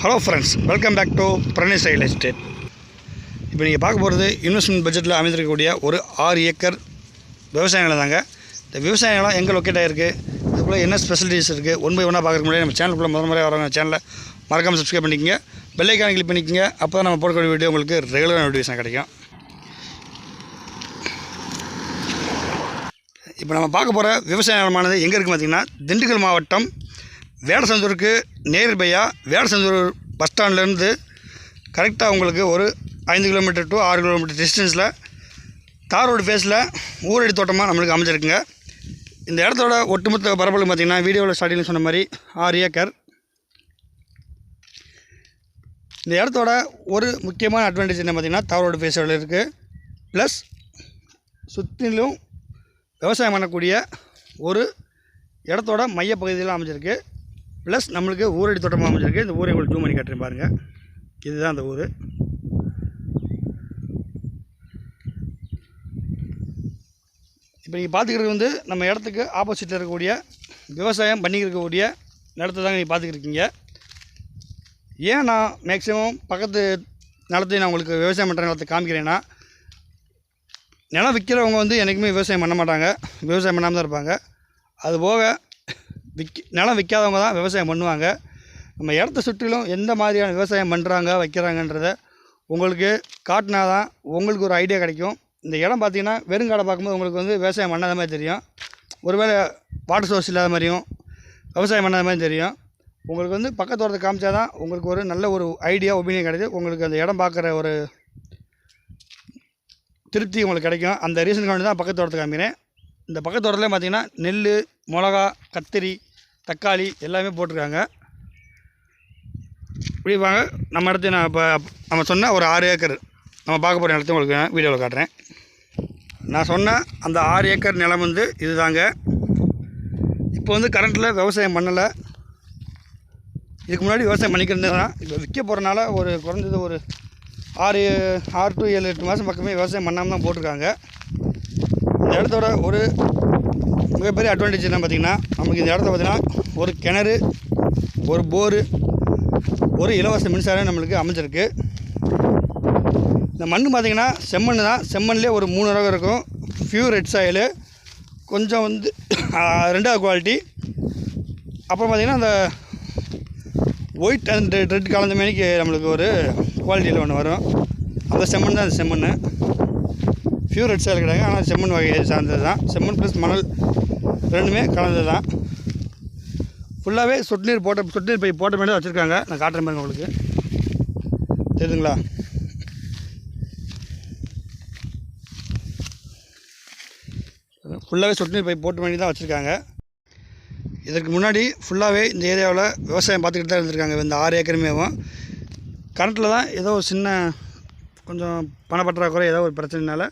Hello friends welcome back to Pranesh real estate இப்போ நீங்கள் பார்க்க போகிறது இன்வெஸ்ட்மெண்ட் பட்ஜெட்டில் அமைந்திருக்கக்கூடிய ஒரு ஆறு ஏக்கர் விவசாய நிலம் தாங்க. இந்த விவசாய நிலம் எங்கே லொக்கேட் ஆகிருக்கு இதுக்குள்ளே என்ன ஸ்பெஷலிட்டிஸ் இருக்குது ஒன் பை ஒன்றா பார்க்குறதுக்கு முன்னாடி நம்ம சேனலுக்குள்ளே முதல் முறையாக வரவங்க சேனலை மறக்காமல் சப்ஸ்கிரைப் பண்ணிக்கங்க. பெல்லைக்கான கிளிக் பண்ணிக்கங்க. அப்போ தான் நம்ம போடக்கூடிய வீடியோ உங்களுக்கு ரெகுலராக நோட்டிஃபிகேஷன் கிடைக்கும். இப்போ நம்ம பார்க்க போகிற விவசாய நிலமானது எங்கே இருக்குது பார்த்திங்கன்னா? திண்டுக்கல் மாவட்டம் வேடசந்தூருக்கு நேர்பையாக வேடசந்தூர் பஸ் ஸ்டாண்ட்லேருந்து கரெக்டாக உங்களுக்கு ஒரு ஐந்து கிலோமீட்டர் டு ஆறு கிலோமீட்டர் டிஸ்டன்ஸில் தார் ரோடு ஃபேஸில் ஊரடி தோட்டமாக நம்மளுக்கு அமைஞ்சிருக்குங்க. இந்த இடத்தோட ஒட்டுமொத்த பரப்பளவு பார்த்திங்கன்னா வீடியோவில் ஸ்டார்டிங்கில் சொன்ன மாதிரி ஆறு ஏக்கர். இந்த இடத்தோட ஒரு முக்கியமான அட்வான்டேஜ் என்ன பார்த்திங்கன்னா தார் ரோடு ஃபேஸில் இருக்குது ப்ளஸ் சுற்றிலும் விவசாயம் பண்ணக்கூடிய ஒரு இடத்தோட மையப்பகுதியில் அமைஞ்சிருக்கு. ப்ளஸ் நம்மளுக்கு ஊரடி தோட்டமாக அமைஞ்சிருக்கு. இந்த ஊரை உங்களுக்கு ஜூம் பண்ணி காட்டுறேன் பாருங்கள் இதுதான் அந்த ஊர். இப்போ நீங்கள் பார்த்துக்கிறது வந்து நம்ம இடத்துக்கு ஆப்போசிட்டில் இருக்கக்கூடிய விவசாயம் பண்ணிக்கிருக்கக்கூடிய இருக்கக்கூடிய நிலத்தை தாங்க நீங்கள் பார்த்துக்கிருக்கீங்க ஏன் நான் மேக்ஸிமம் பக்கத்து நிலத்தையும் நான் உங்களுக்கு விவசாயம் பண்ணுற நிலத்தை காமிக்கிறேன்னா நிலம் விற்கிறவங்க வந்து என்றைக்குமே விவசாயம் பண்ண மாட்டாங்க. விவசாயம் பண்ணாமல் தான் இருப்பாங்க. அது போக விக் நிலம் விற்காதவங்க தான் விவசாயம் பண்ணுவாங்க. நம்ம இடத்த சுற்றிலும் எந்த மாதிரியான விவசாயம் பண்ணுறாங்க வைக்கிறாங்கன்றத உங்களுக்கு காட்டினா தான் உங்களுக்கு ஒரு ஐடியா கிடைக்கும். இந்த இடம் பார்த்தீங்கன்னா வெறுங்காடை பார்க்கும்போது உங்களுக்கு வந்து விவசாயம் பண்ணாத மாதிரி தெரியும். ஒருவேளை வாட்டர் சோர்ஸ் இல்லாத மாதிரியும் விவசாயம் பண்ணாத மாதிரி தெரியும். உங்களுக்கு வந்து பக்கத்தோரத்தை காமிச்சா தான் உங்களுக்கு ஒரு நல்ல ஒரு ஐடியா ஒப்பீனியன் கிடைக்கும் உங்களுக்கு அந்த இடம் பார்க்குற ஒரு திருப்தி உங்களுக்கு கிடைக்கும். அந்த ரீசனுக்காண்டி தான் பக்கத்து தோட்டத்தை காமிக்கிறேன். இந்த பக்கத்து தோட்டத்தில் பார்த்திங்கன்னா நெல் மிளகா கத்திரி தக்காளி எல்லாமே போட்டிருக்காங்க. இப்படி வாங்க நம்ம இடத்த நான் இப்போ நம்ம சொன்ன ஒரு ஆறு ஏக்கர் நம்ம பார்க்க போகிற இடத்த உங்களுக்கு நான் வீடியோவில் காட்டுறேன். நான் சொன்ன அந்த ஆறு ஏக்கர் நிலம் வந்து இதுதாங்க. இப்போ வந்து கரண்ட்டில் விவசாயம் பண்ணலை. இதுக்கு முன்னாடி விவசாயம் பண்ணிக்கிறதுனா இப்போ விற்க போகிறனால ஒரு குறைஞ்சது ஒரு ஆறு ஆறு டு ஏழு எட்டு மாதம் பக்கமே விவசாயம் பண்ணாமல் தான் போட்டிருக்காங்க. இந்த இடத்தோட ஒரு மிகப்பெரிய அட்வான்டேஜ் என்ன பார்த்திங்கன்னா நமக்கு இந்த இடத்த பார்த்திங்கன்னா ஒரு கிணறு ஒரு போரு ஒரு இலவச மின்சாரம் நம்மளுக்கு அமைஞ்சிருக்கு. இந்த மண் பார்த்திங்கன்னா செம்மண் தான். செம்மண்லேயே ஒரு மூணு ரகம் இருக்கும். ஃபியூர் ரெட் சாயிலு கொஞ்சம் வந்து ரெண்டாவது குவாலிட்டி அப்புறம் பார்த்திங்கன்னா அந்த ஒயிட் அண்ட் ரெட் கலந்த மேனிக்கு நம்மளுக்கு ஒரு குவாலிட்டியில் ஒன்று வரும். அந்த செம்மண் தான் அந்த செம்மண் பியூர் ரெட் சாயில் கிடையாது ஆனால் செம்மண் வகையை சார்ந்தது தான். செம்மண் ப்ளஸ் மணல் ரெண்டுமே கலந்தது தான். ஃபுல்லாகவே சொட்டு நீர் போட்ட சொட்டு நீர் பை போட்ட மாதிரி தான் வச்சுருக்காங்க. நான் காட்டுறேன் பாருங்க உங்களுக்கு. தெரியுதுங்களா? ஃபுல்லாகவே சொட்டு நீர் பை போட்ட மாதிரி தான் வச்சுருக்காங்க. இதற்கு முன்னாடி ஃபுல்லாகவே இந்த ஏரியாவில் விவசாயம் பார்த்துக்கிட்டு தான் இருந்திருக்காங்க. இந்த ஆறு ஏக்கருமேவும். கரண்ட்டில் தான் ஏதோ ஒரு சின்ன கொஞ்சம் பணப்பற்றாக்குறை ஏதோ ஒரு பிரச்சனைனால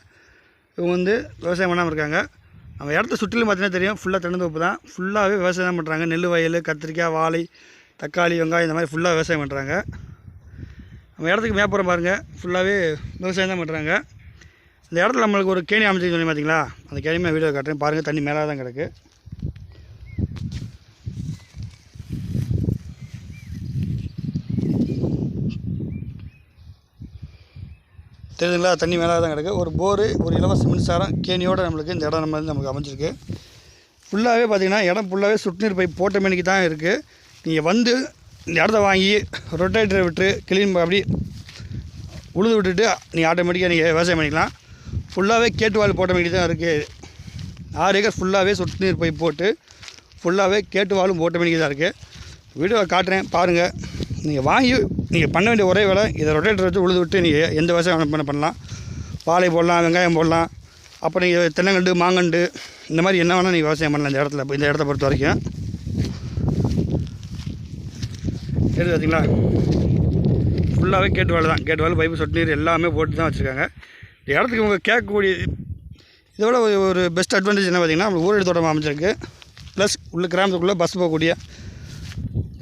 இவங்க வந்து விவசாயம் பண்ணாமல் இருக்காங்க. நம்ம இடத்த சுற்றிலும் பார்த்தீங்கன்னா தெரியும். ஃபுல்லாக தென்னந்தோப்பு தான். ஃபுல்லாகவே விவசாயம் தான் பண்ணுறாங்க நெல் வயல் கத்திரிக்காய் வாழை தக்காளி வெங்காயம் இந்த மாதிரி ஃபுல்லாக விவசாயம் பண்ணுறாங்க நம்ம இடத்துக்கு மேப்புறம் பாருங்கள் ஃபுல்லாகவே விவசாயம் தான் பண்ணுறாங்க இந்த இடத்துல நம்மளுக்கு ஒரு கேணி அமைச்சு சொல்லி பார்த்தீங்களா? அந்த கேணியுமே வீடியோ காட்டுறேன். பாருங்கள் தண்ணி மேலே தான் கிடக்கு. தெரியுதுங்களா தண்ணி மேலே தான் கிடக்கு. ஒரு போரு ஒரு இலவச மின்சாரம் கேணியோடு நம்மளுக்கு இந்த இடம் நம்ம வந்து நமக்கு அமைஞ்சிருக்கு. ஃபுல்லாகவே பார்த்திங்கன்னா இடம் ஃபுல்லாகவே சுற்றுநீர் பைப் போட்ட மேனிக்கு தான் இருக்குது நீங்கள் வந்து இந்த இடத்த வாங்கி ரொட்டேட்டரை விட்டு கிளீன் அப்படி உழுது விட்டுட்டு நீங்கள் ஆட்டோமேட்டிக்காக நீங்கள் விவசாயம் பண்ணிக்கலாம். ஃபுல்லாகவே கேட்டு வால் போட்ட மேனிக்கு தான் இருக்குது ஆறு ஏக்கர் ஃபுல்லாகவே சொட்டு நீர் பைப் போட்டு ஃபுல்லாகவே கேட்டு வாலும் போட்ட மேனிக்கு தான் இருக்குது வீடியோ காட்டுறேன் பாருங்கள் நீங்கள் வாங்கி நீங்கள் பண்ண வேண்டிய ஒரே வேலை இதை ரொட்டேட்டர் வச்சு உழுது விட்டு நீங்கள் எந்த விவசாயம் பண்ண பண்ணலாம். வாழை போடலாம் வெங்காயம் போடலாம். அப்புறம் நீங்கள் தென்னங்கண்டு மாங்கண்டு இந்த மாதிரி என்ன வேணால் நீங்கள் விவசாயம் பண்ணலாம் இந்த இடத்துல இந்த இடத்த பொறுத்த வரைக்கும். கேட்டு பார்த்தீங்களா ஃபுல்லாகவே கேட்டு வேலை தான். கேட்டு வேலை பைப்பு சொட்டு நீர் எல்லாமே போட்டு தான் வச்சுருக்காங்க. இந்த இடத்துக்கு இவங்க கேட்கக்கூடிய இதோட ஒரு ஒரு பெஸ்ட் அட்வான்டேஜ் என்ன பார்த்தீங்கன்னா நம்ம ஊரடி தோட்டம் அமைச்சிருக்கு ப்ளஸ் உள்ள கிராமத்துக்குள்ளே பஸ் போகக்கூடிய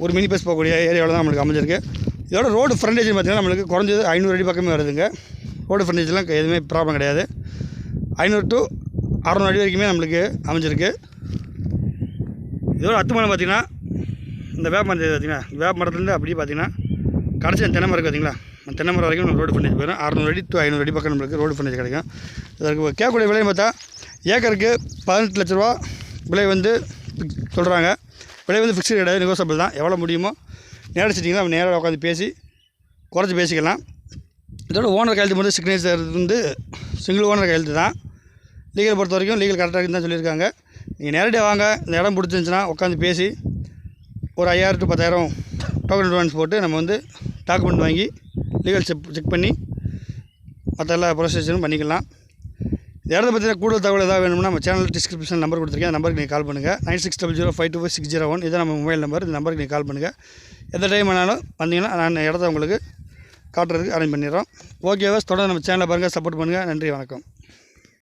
ஒரு மினி பஸ் போகக்கூடிய ஏரியாவில் தான் நம்மளுக்கு அமைஞ்சிருக்கு. இதோட ரோடு ஃப்ரண்டேஜ் பார்த்திங்கன்னா நம்மளுக்கு குறைஞ்சது ஐநூறு அடி பக்கமே வருதுங்க. ரோடு ஃப்ரண்டேஜ்லாம் எதுவுமே ப்ராப்ளம் கிடையாது. ஐநூறு டு அறநூறு அடி வரைக்குமே நம்மளுக்கு அமைஞ்சிருக்கு. இதோட அத்துமணம் பார்த்திங்கன்னா இந்த வேப்ப மரத்தை பார்த்திங்கன்னா வேப்ப மரத்துலேருந்து அப்படியே பார்த்திங்கன்னா கடைசி அந்த தென்னை மரம் பார்த்தீங்களா? அந்த தென்னை மரம் வரைக்கும் நம்ம ரோடு ஃபண்டேஜ் போயிடும். அறநூறு அடி டு ஐநூறு அடி பக்கம் நம்மளுக்கு ரோடு ஃபண்டேஜ் கிடைக்கும். இதற்கு கேட்கக்கூடிய விலையை பார்த்தா ஏக்கருக்கு பதினெட்டு லட்ச ரூபா விலை வந்து சொல்கிறாங்க விலை வந்து ஃபிக்ஸ்டு கிடையாது நெகோசபிள் தான். எவ்வளோ முடியுமோ நேரடிச்சிட்டிங்கன்னா நம்ம நேராக உட்காந்து பேசி குறைச்சி பேசிக்கலாம். இதோட ஓனர் கையெழுத்து மட்டும் சிக்னேச்சர் வந்து சிங்கிள் ஓனர் கையெழுத்து தான். லீகல் பொறுத்த வரைக்கும் லீகல் கரெக்டாக இருக்குன்னு தான் சொல்லியிருக்காங்க. நீங்கள் நேரடியாக வாங்க இந்த இடம் பிடிச்சிருந்துச்சுன்னா உட்காந்து பேசி ஒரு ஐயாயிரம் டு பத்தாயிரம் டோக்கன் அட்வான்ஸ் போட்டு நம்ம வந்து டாக்குமெண்ட் வாங்கி லீகல் செக் செக் பண்ணி மற்ற எல்லா ப்ரொசீஜரும் பண்ணிக்கலாம். இடத்த பற்றின கூடுதல் தகவல் ஏதாவது வேணும்னா நம்ம சேனல் டிஸ்கிரிப்ஷன் நம்பர் கொடுத்துருக்கேன். அந்த நம்பருக்கு நீங்கள் கால் பண்ணுங்கள் nine six double zero five two five six zero one இதான் நம்ம மொபைல் நம்பர் இந்த நம்பருக்கு நீங்கள் கால் பண்ணுங்கள் எந்த டைம் வேணாலும் வந்தீங்கன்னா நான் இடத்த உங்களுக்கு காட்டுறதுக்கு அரேஞ்ச் பண்ணிடுறோம். ஓகேவா தொடர்ந்து நம்ம சேனலை பாருங்கள் சப்போர்ட் பண்ணுங்கள் நன்றி வணக்கம்.